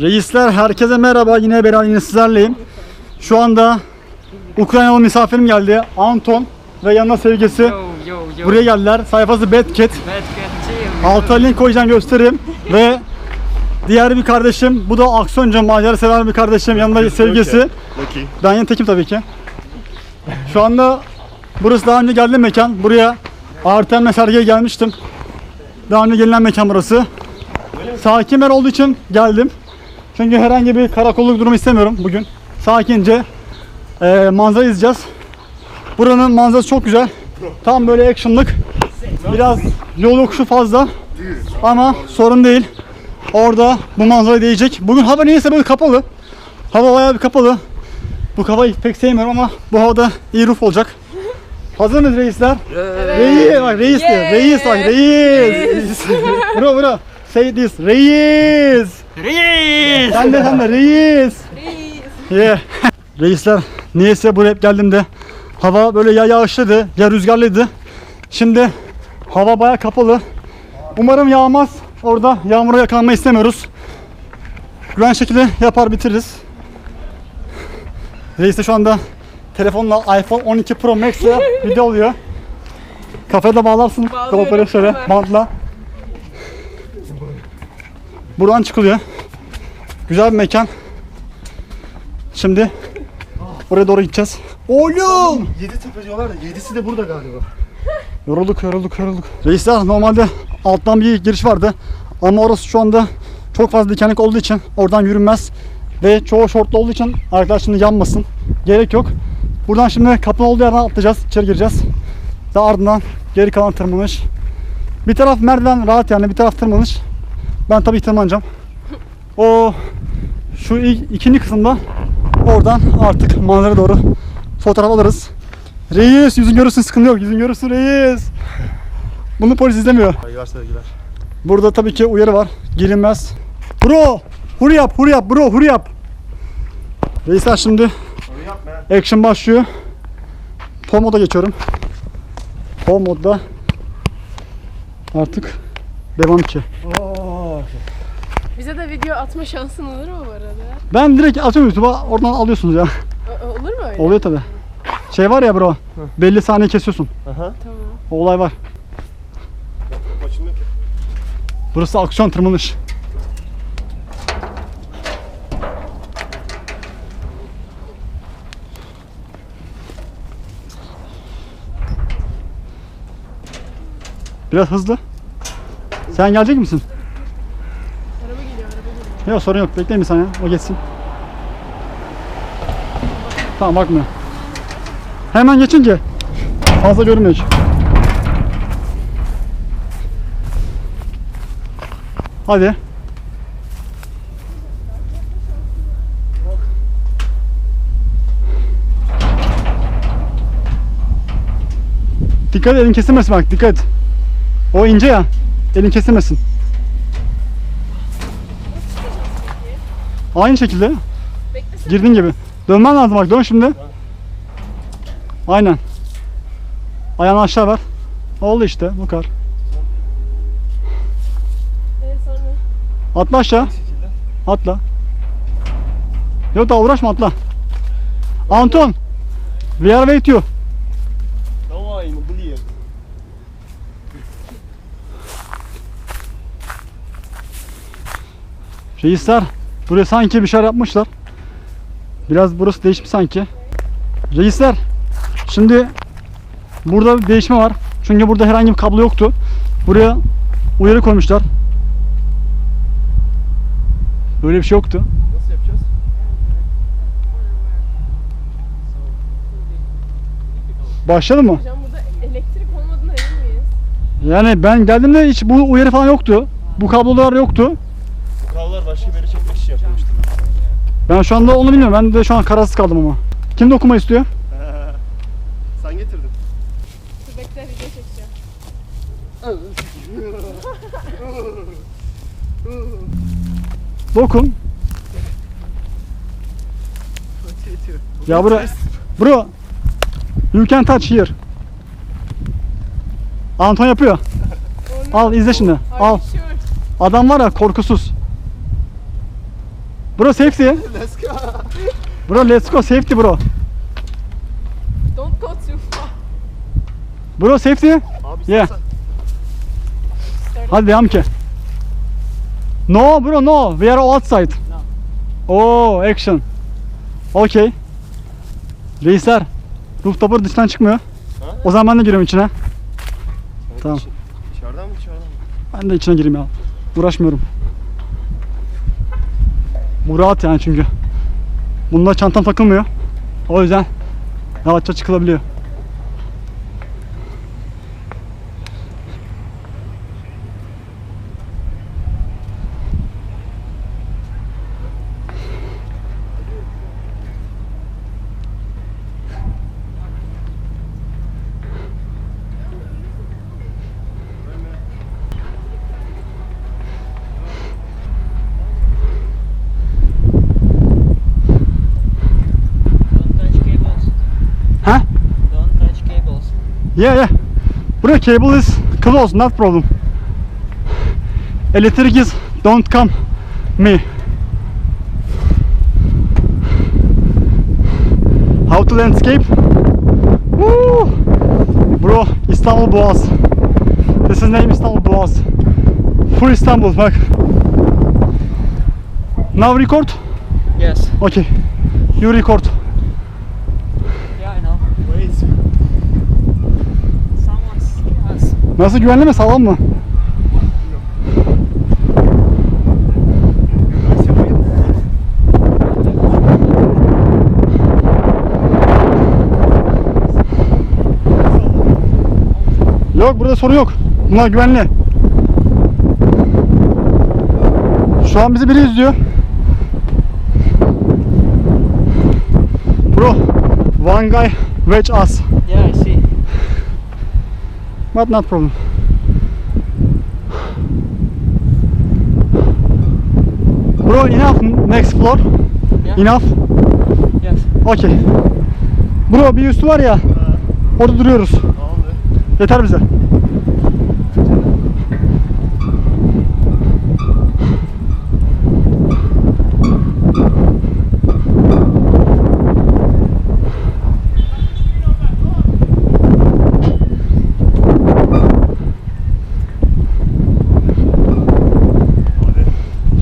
Reisler herkese merhaba yine ben yine sizlerleyim. Şu anda Ukraynalı misafirim geldi Anton ve yanına sevgisi Yo yo yo. buraya geldiler. Sayfası Bad Cat. Alta link koyacağım göstereyim ve diğer bir kardeşim bu da aksiyoncu macera seven bir kardeşim yanında sevgisi. Ben yine tekim tabii ki. Şu anda burası daha önce geldiğim mekan. Buraya Artem'le sergiye gelmiştim. Daha önce gelinen mekan burası. Sakin yer olduğu için geldim. Çünkü herhangi bir karakolluk durumu istemiyorum bugün. Sakince eee manzara izleyeceğiz. Buranın manzarası çok güzel. Tam böyle actionlık. Biraz yol yokuşu fazla. Ama sorun değil. Orada bu manzara değecek. Bugün hava neyse böyle kapalı. Hava bayağı bir kapalı. Bu havayı pek sevmiyorum ama bu havada iyi ruh olacak. Hazır mıyız reisler? Reis bak reis diyor. Reis bak reis. bro bro. Say this. Reis. Reis. Sen de sen de reis. Yeah. Reisler niyeyse buraya hep geldiğimde hava böyle ya yağışlıydı ya rüzgarlıydı. Şimdi hava baya kapalı. Umarım yağmaz. Orada yağmura yakalanmayı istemiyoruz. Güven şekilde yapar bitiririz. Reis de şu anda telefonla iPhone 12 Pro Max ile video alıyor. Kafaya da bağlarsın. GoPro'ya şöyle bantla. Buradan çıkılıyor. Güzel bir mekan. Şimdi oraya doğru gideceğiz. Oğlum! Yedi tepe diyorlar da yedisi de burada galiba. Yorulduk, yorulduk, yorulduk. Reisler normalde alttan bir giriş vardı. Ama orası şu anda çok fazla dikenlik olduğu için oradan yürünmez. Ve çoğu şortlu olduğu için arkadaş şimdi yanmasın. Gerek yok. Buradan şimdi kapı olduğu yerden atlayacağız. içeri gireceğiz. Daha ardından geri kalan tırmanış. Bir taraf merdiven rahat yani bir taraf tırmanış. Ben tabii tırmanacağım. O şu ilk, ikinci kısımda oradan artık manzara doğru fotoğraf alırız. Reis yüzün görürsün sıkıntı yok yüzün görürsün reis. Bunu polis izlemiyor. Saygılar sevgiler. Burada tabii ki uyarı var. Girilmez. Bro! Hurry yap, hurry yap, bro, hurry yap. Reisler şimdi action başlıyor. Pol moda geçiyorum. Pol modda artık devam ki. Bize de video atma şansın olur mu bu arada? Ben direkt atıyorum YouTube'a oradan alıyorsunuz ya. O- o- olur mu öyle? Oluyor tabii. Şey var ya bro. Belli saniye kesiyorsun. Aha. Tamam. O olay var. Burası aksiyon tırmanış. Biraz hızlı. Sen gelecek misin? Araba geliyor, araba geliyor. Yok sorun yok. Bekleyin bir saniye. O geçsin. Tamam bakmıyor. Hemen geçin ki fazla görünmüyor Hadi. Dikkat elin kesilmesin bak dikkat. O ince ya. Elin kesilmesin. Aynı şekilde. Beklesene. Girdiğin gibi. Dönmen lazım bak dön şimdi. Aynen. Ayağını aşağı ver. Oldu işte bu kadar. Ee, sonra. Atla aşağı. Atla. Yok daha uğraşma atla. Anton. We are wait you. Давай, ну блин. Reisler buraya sanki bir şeyler yapmışlar. Biraz burası değişmiş sanki. Reisler şimdi burada bir değişme var. Çünkü burada herhangi bir kablo yoktu. Buraya uyarı koymuşlar. Böyle bir şey yoktu. Nasıl yapacağız? Başladı mı? Hocam burada elektrik olmadığına emin miyiz? Yani ben geldiğimde hiç bu uyarı falan yoktu. Bu kablolar yoktu. Bu kablolar başka bir yere çekmek için yapılmıştı. Ben şu anda onu bilmiyorum. Ben de şu an kararsız kaldım ama. Kim dokuma istiyor? Dokun. Ya bro, bro, you can touch here. Anton yapıyor. Al izle şimdi. Al. Adam var ya korkusuz. Bro safety. Let's go. Bro let's go safety bro. Don't go too far. Bro safety. Abi Yeah. Hadi devam ki. No bro no. We are outside. Oh action. Okay. Reisler. Rooftopper dıştan çıkmıyor. O zaman ben de giriyorum içine. Tamam. İçi- İçeriden mi dışarıdan mı? Ben de içine gireyim ya. Uğraşmıyorum. Bu rahat yani çünkü. Bunda çantam takılmıyor. O yüzden rahatça çıkılabiliyor. Don't touch cables. Huh? Don't touch cables. Yeah yeah. Bro cable is close, not problem. Electric is don't come me. How to landscape? Woo! Bro İstanbul Boğaz. This is name İstanbul Boğaz. Full İstanbul bak. Now record? Yes. Okay. You record. Yeah, I know. Wait. Someone's us. Nasıl güvenli mi sağlam mı? Yok burada sorun yok. Bunlar güvenli. Şu an bizi biri izliyor. Bro, one guy watch us. But not problem. Bro, enough next floor. Yeah. Enough. Yes. Okay. Bro bir üstü var ya. Orada duruyoruz. Tamamdır. Yeter bize.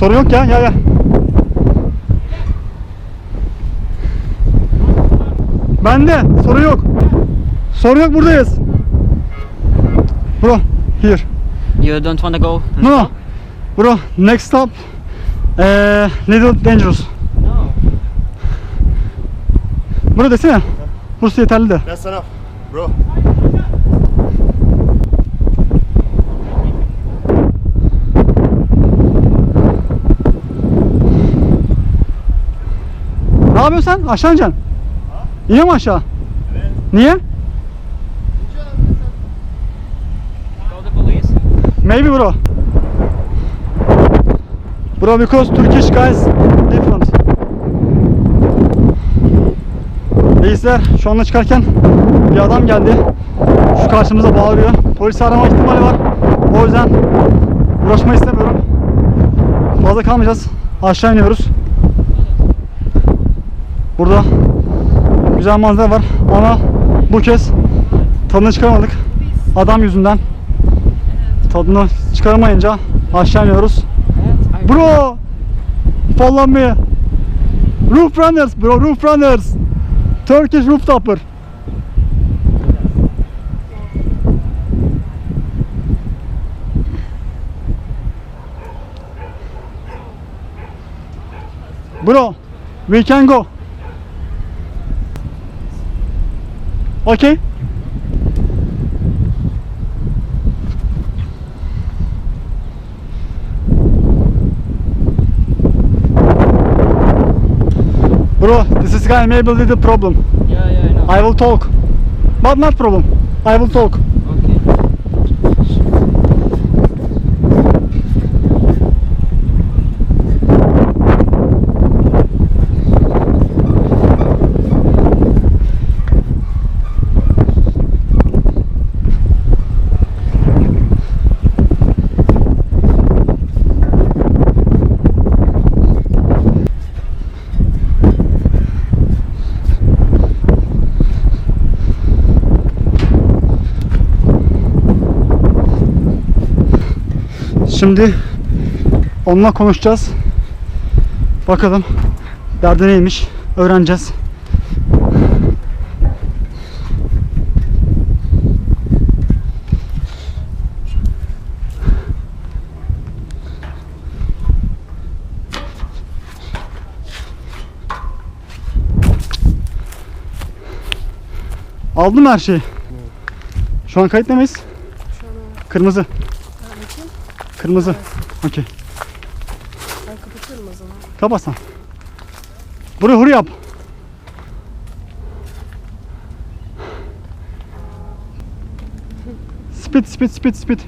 Sorun yok ya, ya ya. Bende, sorun yok. Sorun yok buradayız. Bro, here. You don't want to go? No, no. stop? Bro, next stop. Eee, little dangerous. No. Bro desene. Burası yeterli de. That's enough. Bro. Ne yapıyorsun sen? Aşağı ineceksin. İniyor mu aşağı? Evet. Niye? Maybe bro. Bro because Turkish guys different. Reisler şu anda çıkarken bir adam geldi. Şu karşımıza bağırıyor. Polisi arama ihtimali var. O yüzden uğraşmayı istemiyorum. Fazla kalmayacağız. Aşağı iniyoruz. Burada güzel manzara var ama bu kez tadını çıkaramadık. Adam yüzünden tadını çıkaramayınca aşağı iniyoruz. Bro! Follow me! Roof runners bro, roof runners! Turkish roof topper. Bro, we can go. Okay? Bro, this is guy maybe little problem. Yeah, yeah, I know. I will talk. But not problem. I will talk. Okay. Şimdi onunla konuşacağız. Bakalım derdi neymiş öğreneceğiz. Aldım her şeyi. Şu an kayıtlı mıyız? Kırmızı. Kırmızı. Okey. Ben kapatıyorum o zaman. Kapat sen. Burayı huru yap. Speed, speed, speed, speed.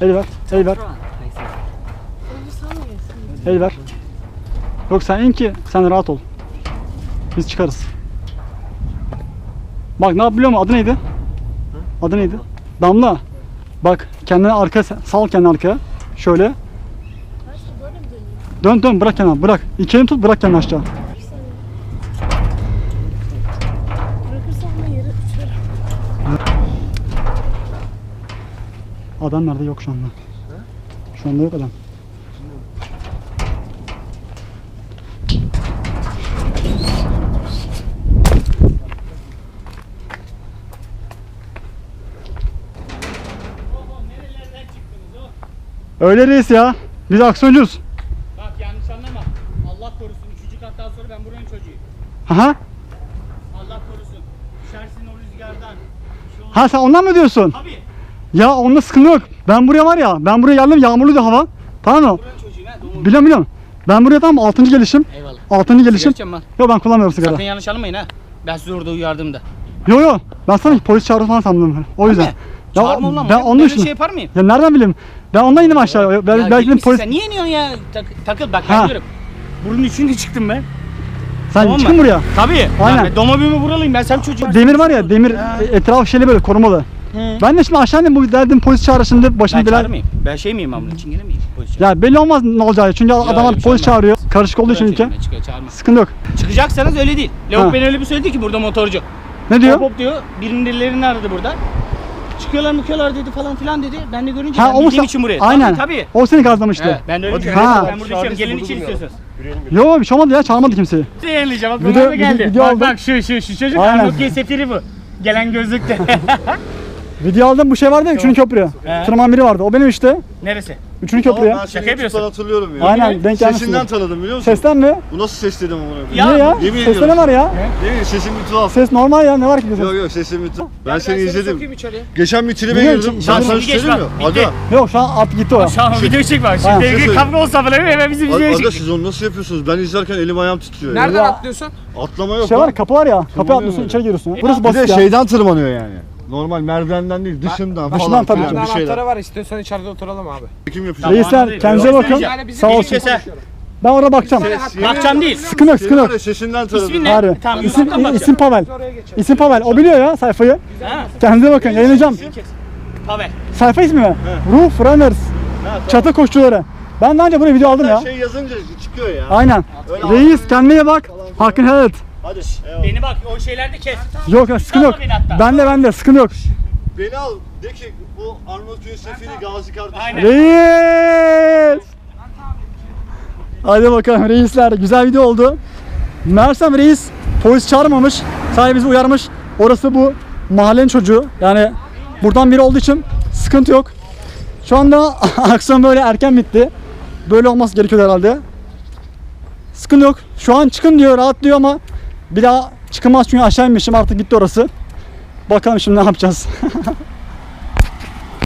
El ver, el ver, el ver. Yok sen in ki sen rahat ol. Biz çıkarız. Bak ne yap biliyor musun? Adı neydi? Adı neydi? Damla. Bak kendini arkaya sal kendini arkaya. Şöyle. Dön dön bırak kendini bırak. İki elini tut bırak kendini aşağı. Adam nerede? Yok şu anda. Şu anda yok adam. Öyle reis ya. Biz aksoncuyuz. Bak yanlış anlama. Allah korusun. Üçüncü kattan sonra ben buranın çocuğuyum. Aha. Allah korusun. Düşersin o rüzgardan. Bir şey olur. Ha sen ondan mı diyorsun? Tabii. Ya onda sıkıntı yok. Ben buraya var ya. Ben buraya geldim yağmurluydu hava. Tamam mı? Buranın çocuğuyum ha. Doğru. Biliyorum biliyorum. Ben buraya tam 6. gelişim. Eyvallah. 6. gelişim. Sigara ben. Yok ben kullanmıyorum sigara. Sakın yanlış anlamayın ha. Ben sizi orada uyardım da. Yo yo. Ben sana polis çağırdı falan sandım. O yüzden. Tabii. Çağırma ulan. ben onun için. şey yapar mıyım? Ya nereden bileyim? Ben ondan indim aşağıya. Ya Bel- deli belki de polis... Sen niye iniyorsun ya? Tak- takıl bak Ha. ben diyorum. Bunun içinde çıktım ben. Sen Tamam çıkın mı? buraya. Tabii. Aynen. Ben Doma büyümü buralıyım. Ben sen çocuğum. Demir var ya demir Ha. etraf şeyle böyle korumalı. Hı. Ben de şimdi aşağı indim bu derdim polis çağırır şimdi başım Ben çağırmayayım. Ben şey miyim amına? Çingene miyim? Polis çağır. Ya belli olmaz ne olacağı çünkü adamlar öyle bir şey polis olmaz. çağırıyor. Karışık olduğu için Bırak ülke. elime, çıkıyor, çağırma. Sıkıntı yok. Çıkacaksanız öyle değil. Ha. Lavuk beni öyle bir söyledi ki burada motorcu. Ne diyor? Hop hop diyor. Birilerini aradı burada. Çıkıyorlar mıkıyorlar dedi falan filan dedi. Ben de görünce Ha ben o bildiğim sen- için buraya. Aynen. Tabii tabii. O seni gazlamıştı. He, ben de öyle Hadi düşünüyorum. Ha. Ben burada içiyorum. Gelin için durmayalım. istiyorsanız. Yürüyelim gidelim. Yo bir şey olmadı ya çağırmadı kimseyi. Size yayınlayacağım. Bak Video- bunlar da geldi. video bak aldım. bak şu şu şu çocuk Aynen. Nokia sefiri bu. Gelen gözlükte. Video aldım bu şey vardı ya 3. köprü. He. Tırman biri vardı. O benim işte. Neresi? 3. Aa, köprü ya. Şaka yapıyorsun. Hatırlıyorum ya. Aynen denk Sesinden gelmişsin. tanıdım biliyor musun? Sesten mi? Bu nasıl ses dedim ona? Ya, Niye ya? yemin Seste ne ediyorum. var ya? Değil mi? Sesim bir tuhaf. Ses normal ya ne var ki bir ses? Yok yok sesim bir tuhaf. Ben seni izledim. sokayım içeriye. Geçen bir tribe girdim. Ben şimdi sana geç şey söyleyeyim mi? bitti. Aga. Yok şu an artık gitti o. Şu an video çek bak. Şimdi Şey ilgili söyle. kavga olsa falan hemen bizi videoya Aga çekecek. siz onu nasıl yapıyorsunuz? Ben izlerken elim ayağım titriyor. ya. Nereden Ya. atlıyorsun? Atlama yok. Şey lan. var kapı var ya. Kapı atlıyorsun içeri giriyorsun. ya. E, Burası Bir de basit ya. şeyden tırmanıyor yani. Normal merdivenden değil dışından Dışından falan tabii filan ki. bir şeyler. var istiyorsan içeride oturalım abi. Çekim yapacağım. Tamam. Reisler değil. kendinize bakın. Sağ olsun. Ben orada bakacağım. Bakacağım değil. Sıkın yok sıkın yok. Tanıdım. İsmin ne? Harbi. Tamam İsim, bakacağım. isim Pavel. İsim Pavel. O biliyor ya sayfayı. Ha. Kendinize bakın yayınlayacağım. Pavel. Sayfa ismi mi? Roof Runners. Çatı koşucuları. Ben daha önce buraya video aldım ya. Şey yazınca çıkıyor ya. Aynen. Reis kendine bak. Hakkını helal et. Hadi. eyvallah. Beni bak o şeylerde kes. Yok yok sıkın yok. Bende bende sıkın yok. Beni al. De ki bu Arnavutköy'ün sefiri Gazi kardeşim. Aynen. Reis. Hadi bakalım reisler. Güzel video oldu. Meğersem reis polis çağırmamış. Sadece bizi uyarmış. Orası bu mahallenin çocuğu. Yani buradan biri olduğu için sıkıntı yok. Şu anda akşam böyle erken bitti. Böyle olması gerekiyor herhalde. Sıkıntı yok. Şu an çıkın diyor, rahat diyor ama bir daha çıkılmaz çünkü aşağı inmişim artık bitti orası. Bakalım şimdi ne yapacağız.